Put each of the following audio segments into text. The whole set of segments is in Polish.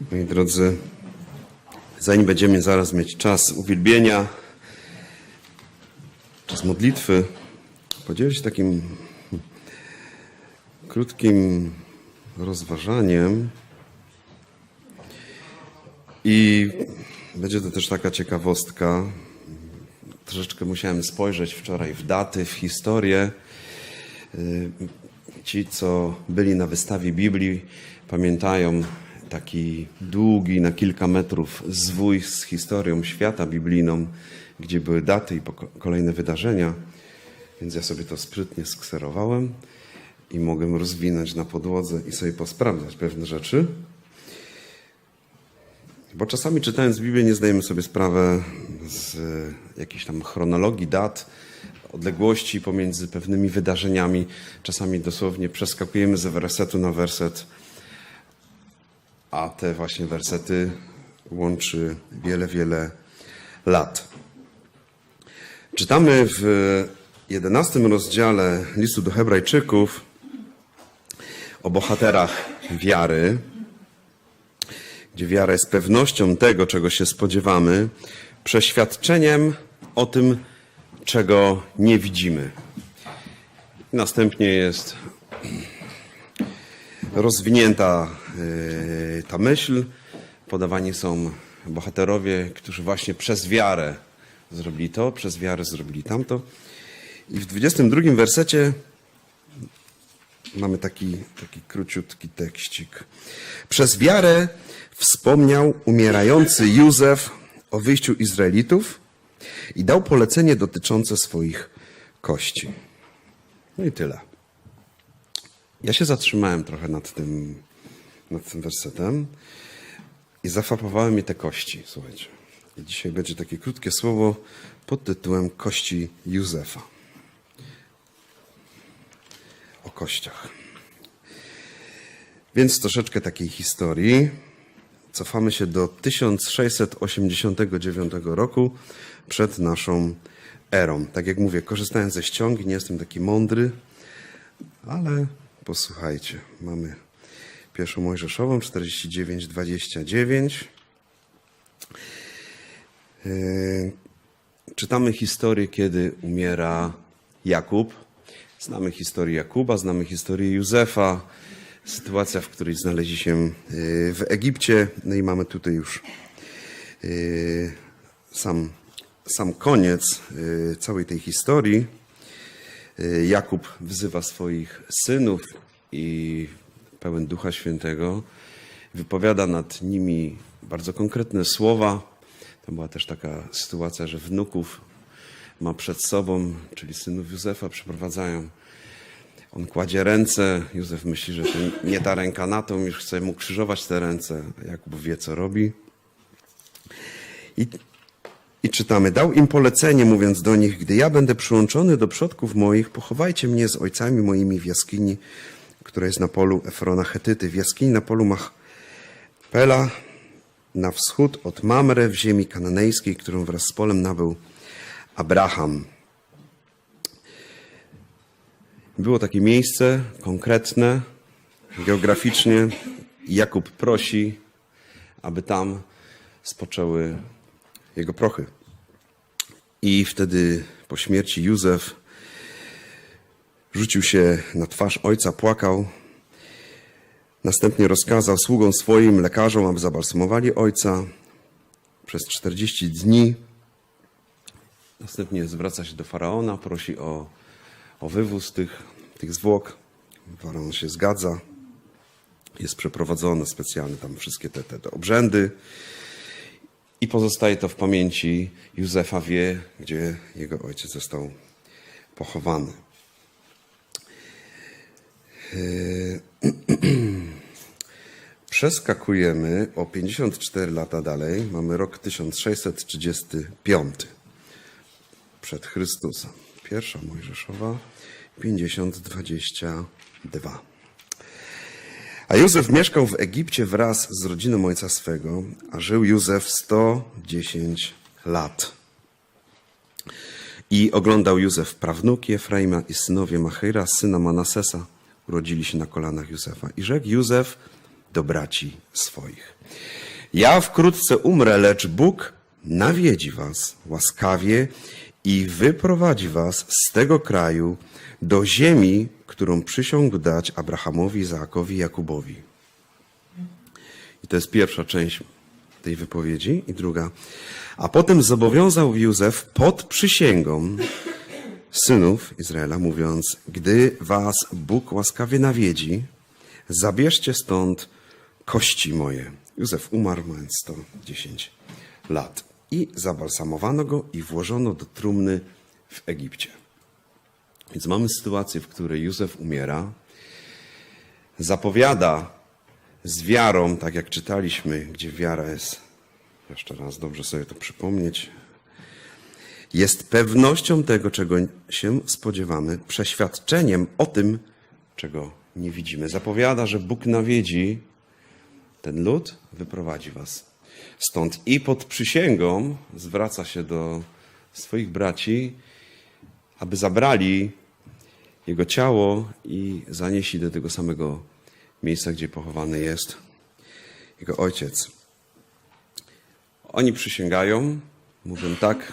Moi drodzy, zanim będziemy zaraz mieć czas uwielbienia, czas modlitwy, podzielę się takim krótkim rozważaniem i będzie to też taka ciekawostka. Troszeczkę musiałem spojrzeć wczoraj w daty, w historię. Y, Ci, co byli na wystawie Biblii, pamiętają taki długi, na kilka metrów zwój z historią świata biblijną, gdzie były daty i kolejne wydarzenia. Więc ja sobie to sprytnie skserowałem i mogłem rozwinąć na podłodze i sobie posprawdzać pewne rzeczy. Bo czasami czytając Biblię nie zdajemy sobie sprawy z jakiejś tam chronologii dat, odległości pomiędzy pewnymi wydarzeniami. Czasami dosłownie przeskakujemy ze wersetu na werset, a te właśnie wersety łączy wiele, wiele lat. Czytamy w jedenastym rozdziale listu do Hebrajczyków o bohaterach wiary, gdzie wiara jest pewnością tego, czego się spodziewamy, przeświadczeniem o tym, czego nie widzimy. Następnie jest rozwinięta yy, ta myśl. Podawani są bohaterowie, którzy właśnie przez wiarę zrobili to, przez wiarę zrobili tamto. I w 22 wersecie mamy taki, taki króciutki tekścik. Przez wiarę wspomniał umierający Józef o wyjściu Izraelitów i dał polecenie dotyczące swoich kości. No i tyle. Ja się zatrzymałem trochę nad tym, nad tym wersetem i zafapowałem mi te kości, słuchajcie. I dzisiaj będzie takie krótkie słowo pod tytułem Kości Józefa. O kościach. Więc troszeczkę takiej historii. Cofamy się do 1689 roku przed naszą erą. Tak jak mówię, korzystając ze ściągi, nie jestem taki mądry, ale posłuchajcie. Mamy pierwszą Mojżeszową 49-29. Yy, Czytamy historię, kiedy umiera Jakub. Znamy historię Jakuba, znamy historię Józefa. Sytuacja, w której znaleźli się yy, w Egipcie. No i mamy tutaj już yy, sam, sam koniec yy, całej tej historii. Jakub wzywa swoich synów i pełen Ducha Świętego wypowiada nad nimi bardzo konkretne słowa. To była też taka sytuacja, że wnuków ma przed sobą, czyli synów Józefa, przeprowadzają. On kładzie ręce, Józef myśli, że to nie ta ręka na to, już chce mu krzyżować te ręce. Jakub wie, co robi. I, I czytamy, dał im polecenie, mówiąc do nich, gdy ja będę przyłączony do przodków moich, pochowajcie mnie z ojcami moimi w jaskini, która jest na polu Efrona Chetyty, w jaskini na polu Machpela, na wschód od Mamre w ziemi kananejskiej, którą wraz z polem nabył Abraham. Było takie miejsce konkretne, geograficznie. Jakub prosi, aby tam spoczęły jego prochy. I wtedy po śmierci Józef rzucił się na twarz ojca, płakał. Następnie rozkazał sługom swoim, lekarzom, aby zabalsamowali ojca przez 40 dni. Następnie zwraca się do faraona, prosi o, o wywóz tych, tych zwłok. Faraon się zgadza. Jest przeprowadzone specjalne tam wszystkie te, te, te obrzędy. I pozostaje to w pamięci. Józefa wie, gdzie jego ojciec został pochowany. Przeskakujemy o 54 lata dalej. Mamy rok 1635 przed Chrystusem. Pierwsza Mojżeszowa 50-22. A Józef mieszkał w Egipcie wraz z rodziną ojca swego, a żył Józef 110 lat. I oglądał Józef prawnuki Efraima i synowie Machyra, syna Manasesa, urodzili się na kolanach Józefa. I rzekł Józef do braci swoich. Ja wkrótce umrę, lecz Bóg nawiedzi was łaskawie i wyprowadzi was z tego kraju do ziemi, którą przysiągł dać Abrahamowi, Izaakowi i Jakubowi. I to jest pierwsza część tej wypowiedzi. I druga. A potem zobowiązał Józef pod przysięgą synów Izraela, mówiąc: Gdy was Bóg łaskawie nawiedzi, zabierzcie stąd kości moje. Józef umarł, mając 110 lat. I zabalsamowano go i włożono do trumny w Egipcie. Więc mamy sytuację, w której Józef umiera, zapowiada z wiarą, tak jak czytaliśmy, gdzie wiara jest, jeszcze raz dobrze sobie to przypomnieć, jest pewnością tego, czego się spodziewamy, przeświadczeniem o tym, czego nie widzimy. Zapowiada, że Bóg nawiedzi ten lud, wyprowadzi was stąd. I pod przysięgą zwraca się do swoich braci, aby zabrali jego ciało i zanieśli do tego samego miejsca, gdzie pochowany jest jego ojciec. Oni przysięgają, mówią tak,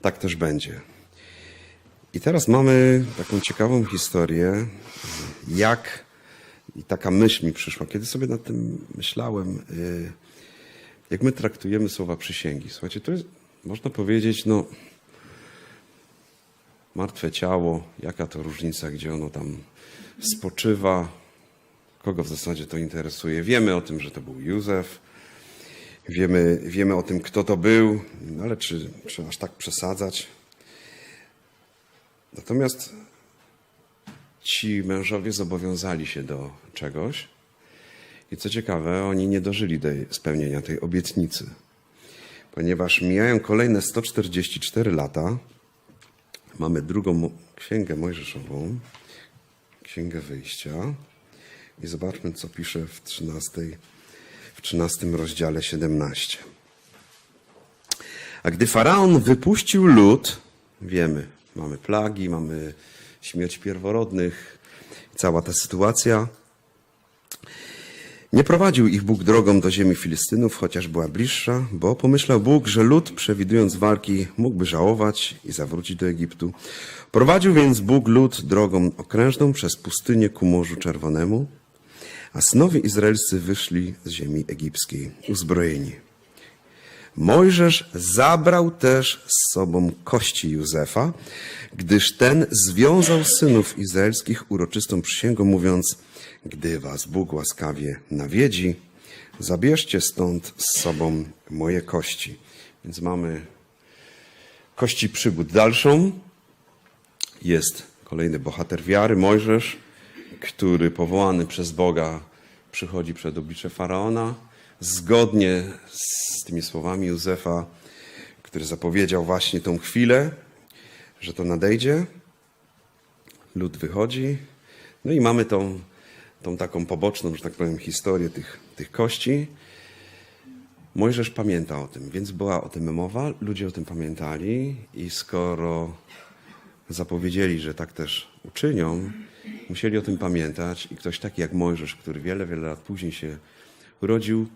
tak też będzie. I teraz mamy taką ciekawą historię, jak i taka myśl mi przyszła, kiedy sobie nad tym myślałem, y, jak my traktujemy słowa przysięgi. Słuchajcie, to jest, można powiedzieć, no, martwe ciało, jaka to różnica, gdzie ono tam spoczywa, kogo w zasadzie to interesuje. Wiemy o tym, że to był Józef, wiemy, wiemy o tym, kto to był, no ale czy, czy aż tak przesadzać? Natomiast ci mężowie zobowiązali się do czegoś i co ciekawe, oni nie dożyli do spełnienia tej obietnicy, ponieważ mijają kolejne 144 lata, mamy drugą księgę mojżeszową, księgę wyjścia i zobaczmy, co pisze w 13, w 13 rozdziale 17. A gdy faraon wypuścił lud, wiemy, mamy plagi, mamy śmierć pierworodnych, cała ta sytuacja. Nie prowadził ich Bóg drogą do ziemi Filistynów, chociaż była bliższa, bo pomyślał Bóg, że lud, przewidując walki, mógłby żałować i zawrócić do Egiptu. Prowadził więc Bóg lud drogą okrężną przez pustynię ku Morzu Czerwonemu, a synowie izraelscy wyszli z ziemi egipskiej uzbrojeni. Mojżesz zabrał też z sobą kości Józefa, gdyż ten związał synów izraelskich uroczystą przysięgą, mówiąc: Gdy was Bóg łaskawie nawiedzi, zabierzcie stąd z sobą moje kości. Więc mamy kości przygód dalszą. Jest kolejny bohater wiary, Mojżesz, który powołany przez Boga przychodzi przed oblicze faraona. Zgodnie z tymi słowami Józefa, który zapowiedział właśnie tą chwilę, że to nadejdzie, lud wychodzi. No i mamy tą, tą taką poboczną, że tak powiem, historię tych, tych kości. Mojżesz pamięta o tym, więc była o tym mowa, ludzie o tym pamiętali i skoro zapowiedzieli, że tak też uczynią, musieli o tym pamiętać i ktoś taki jak Mojżesz, który wiele, wiele lat później się urodził,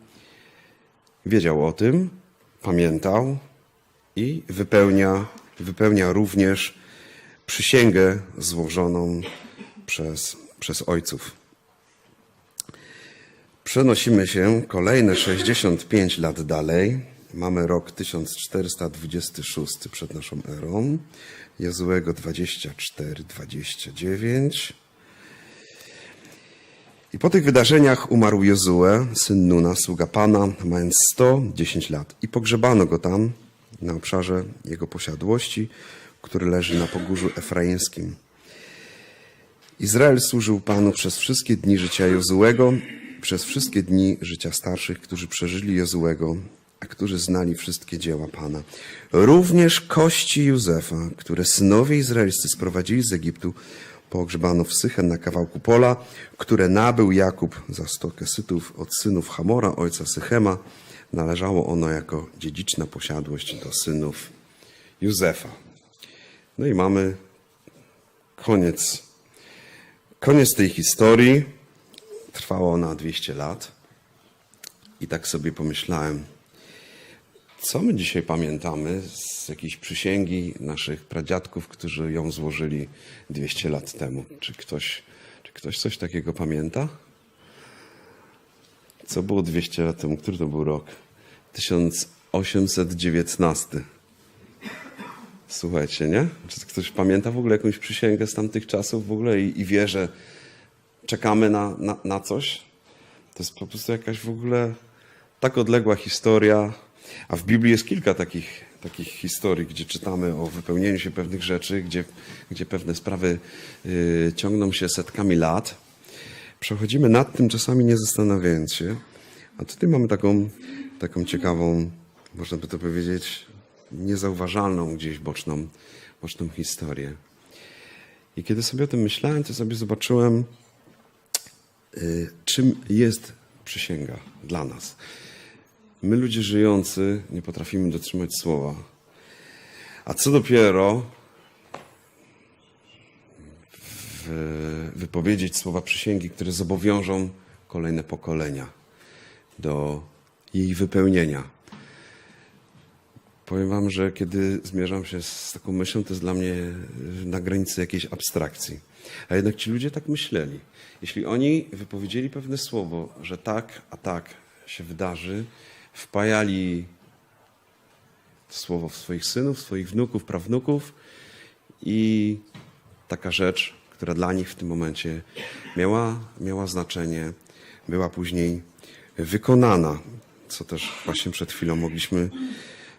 wiedział o tym, pamiętał i wypełnia, wypełnia również przysięgę złożoną przez, przez ojców. Przenosimy się kolejne 65 lat dalej. Mamy rok 1426 przed naszą erą. Jezułego 24, 29. I po tych wydarzeniach umarł Jozue, syn Nuna, sługa Pana, mając 110 lat. I pogrzebano go tam, na obszarze jego posiadłości, który leży na pogórzu efraimskim. Izrael służył Panu przez wszystkie dni życia Jozułego, przez wszystkie dni życia starszych, którzy przeżyli Jozułego, a którzy znali wszystkie dzieła Pana. Również kości Józefa, które synowie izraelscy sprowadzili z Egiptu, pogrzebano w Sychen na kawałku pola, które nabył Jakub za sto kesytów od synów Hamora, ojca Sychema. Należało ono jako dziedziczna posiadłość do synów Józefa. No i mamy koniec, koniec tej historii. Trwała ona 200 lat. I tak sobie pomyślałem, co my dzisiaj pamiętamy z jakiejś przysięgi naszych pradziadków, którzy ją złożyli 200 lat temu? Czy ktoś, czy ktoś coś takiego pamięta? Co było 200 lat temu? Który to był rok? 1819. Słuchajcie, nie? Czy ktoś pamięta w ogóle jakąś przysięgę z tamtych czasów w ogóle i, i wie, że czekamy na, na, na coś? To jest po prostu jakaś w ogóle tak odległa historia. A w Biblii jest kilka takich, takich historii, gdzie czytamy o wypełnieniu się pewnych rzeczy, gdzie, gdzie pewne sprawy y, ciągną się setkami lat. Przechodzimy nad tym, czasami nie zastanawiając się. A tutaj mamy taką, taką ciekawą, można by to powiedzieć, niezauważalną gdzieś boczną, boczną historię. I kiedy sobie o tym myślałem, to sobie zobaczyłem, y, czym jest przysięga dla nas. My, ludzie żyjący, nie potrafimy dotrzymać słowa. A co dopiero wypowiedzieć słowa przysięgi, które zobowiążą kolejne pokolenia do jej wypełnienia. Powiem Wam, że kiedy zmierzam się z taką myślą, to jest dla mnie na granicy jakiejś abstrakcji. A jednak ci ludzie tak myśleli. Jeśli oni wypowiedzieli pewne słowo, że tak, a tak się wydarzy, wpajali słowo w swoich synów, swoich wnuków, prawnuków i taka rzecz, która dla nich w tym momencie miała, miała znaczenie, była później wykonana, co też właśnie przed chwilą mogliśmy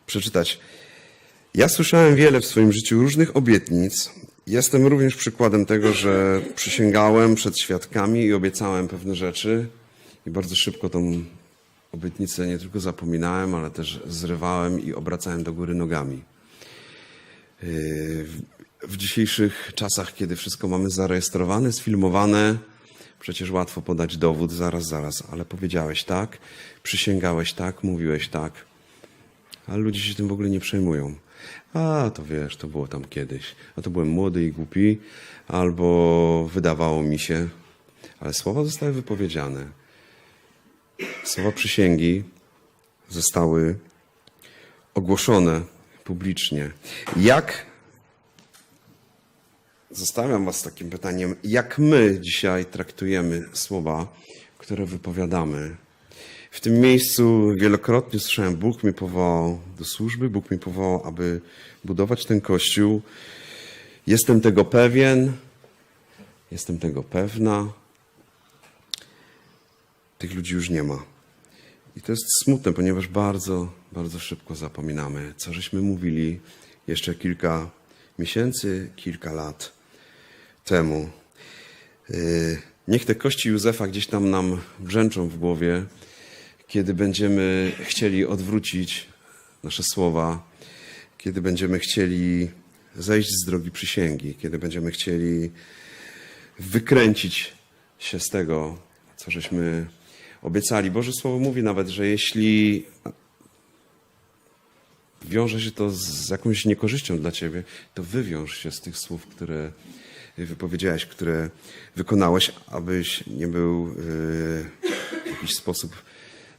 przeczytać. Ja słyszałem wiele w swoim życiu różnych obietnic. Jestem również przykładem tego, że przysięgałem przed świadkami i obiecałem pewne rzeczy i bardzo szybko tą obietnicę nie tylko zapominałem, ale też zrywałem i obracałem do góry nogami. Yy, W dzisiejszych czasach, kiedy wszystko mamy zarejestrowane, sfilmowane, przecież łatwo podać dowód, zaraz, zaraz, ale powiedziałeś tak, przysięgałeś tak, mówiłeś tak, ale ludzie się tym w ogóle nie przejmują. A, to wiesz, to było tam kiedyś. A to byłem młody i głupi, albo wydawało mi się. Ale słowa zostały wypowiedziane. Słowa przysięgi zostały ogłoszone publicznie. Jak Zostawiam Was takim pytaniem, jak my dzisiaj traktujemy słowa, które wypowiadamy. W tym miejscu wielokrotnie słyszałem, Bóg mnie powołał do służby, Bóg mnie powołał, aby budować ten kościół. Jestem tego pewien, jestem tego pewna. Tych ludzi już nie ma. I to jest smutne, ponieważ bardzo, bardzo szybko zapominamy, co żeśmy mówili jeszcze kilka miesięcy, kilka lat temu. Yy, Niech te kości Józefa gdzieś tam nam brzęczą w głowie, kiedy będziemy chcieli odwrócić nasze słowa, kiedy będziemy chcieli zejść z drogi przysięgi, kiedy będziemy chcieli wykręcić się z tego, co żeśmy obiecali. Boże Słowo mówi nawet, że jeśli wiąże się to z jakąś niekorzyścią dla ciebie, to wywiąż się z tych słów, które wypowiedziałeś, które wykonałeś, abyś nie był e, w jakiś sposób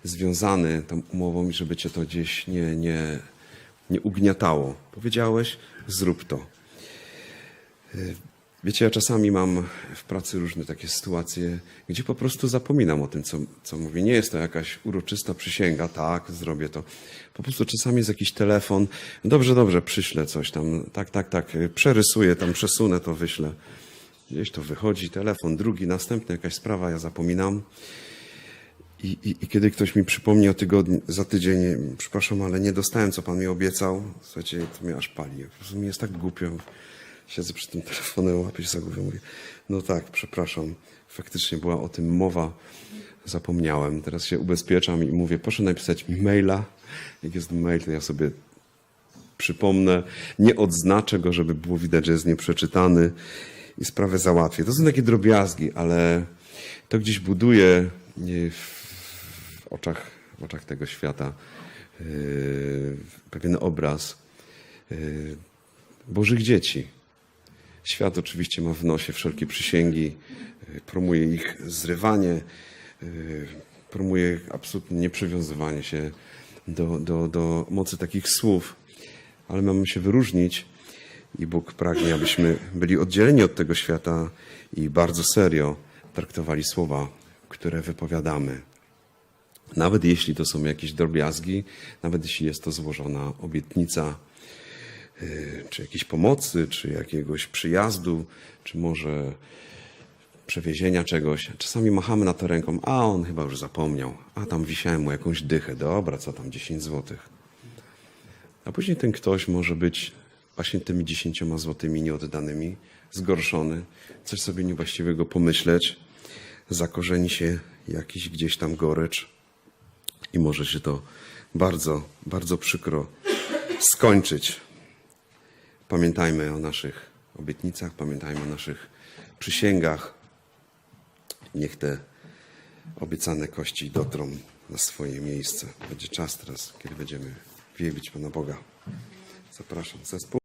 związany tą umową i żeby cię to gdzieś nie, nie, nie ugniatało. Powiedziałeś, zrób to. Wiecie, ja czasami mam w pracy różne takie sytuacje, gdzie po prostu zapominam o tym, co, co mówię. Nie jest to jakaś uroczysta przysięga, tak, zrobię to. Po prostu czasami jest jakiś telefon, dobrze, dobrze, przyślę coś tam, tak, tak, tak, przerysuję, tam przesunę, to wyślę. Gdzieś to wychodzi, telefon, drugi, następny, jakaś sprawa, ja zapominam. I, i, I kiedy ktoś mi przypomni o tygodniu, za tydzień, przepraszam, ale nie dostałem, co pan mi obiecał, słuchajcie, to mnie aż pali. Po prostu mi jest tak głupio. Siedzę przy tym telefonem, łapię się za głowę, mówię, no tak, przepraszam, faktycznie była o tym mowa, zapomniałem. Teraz się ubezpieczam i mówię, proszę napisać maila. Jak jest mail, to ja sobie przypomnę, nie odznaczę go, żeby było widać, że jest nieprzeczytany i sprawę załatwię. To są takie drobiazgi, ale to gdzieś buduje w, oczach, w oczach tego świata yy, pewien obraz yy, Bożych dzieci. Świat oczywiście ma w nosie wszelkie przysięgi, y, promuje ich zrywanie, y, promuje absolutnie nieprzywiązywanie się do, do, do mocy takich słów. Ale mamy się wyróżnić i Bóg pragnie, abyśmy byli oddzieleni od tego świata i bardzo serio traktowali słowa, które wypowiadamy. Nawet jeśli to są jakieś drobiazgi, nawet jeśli jest to złożona obietnica, czy jakiejś pomocy, czy jakiegoś przyjazdu, czy może przewiezienia czegoś. Czasami machamy na to ręką, a on chyba już zapomniał, a tam wisiałem mu jakąś dychę, dobra, co tam, 10 złotych. A później ten ktoś może być właśnie tymi dziesięcioma złotymi nieoddanymi, zgorszony, coś sobie niewłaściwego pomyśleć, zakorzeni się jakiś gdzieś tam gorycz i może się to bardzo, bardzo przykro skończyć. Pamiętajmy o naszych obietnicach, pamiętajmy o naszych przysięgach. Niech te obiecane kości dotrą na swoje miejsce. Będzie czas teraz, kiedy będziemy wielbić Pana Boga. Zapraszam zespół.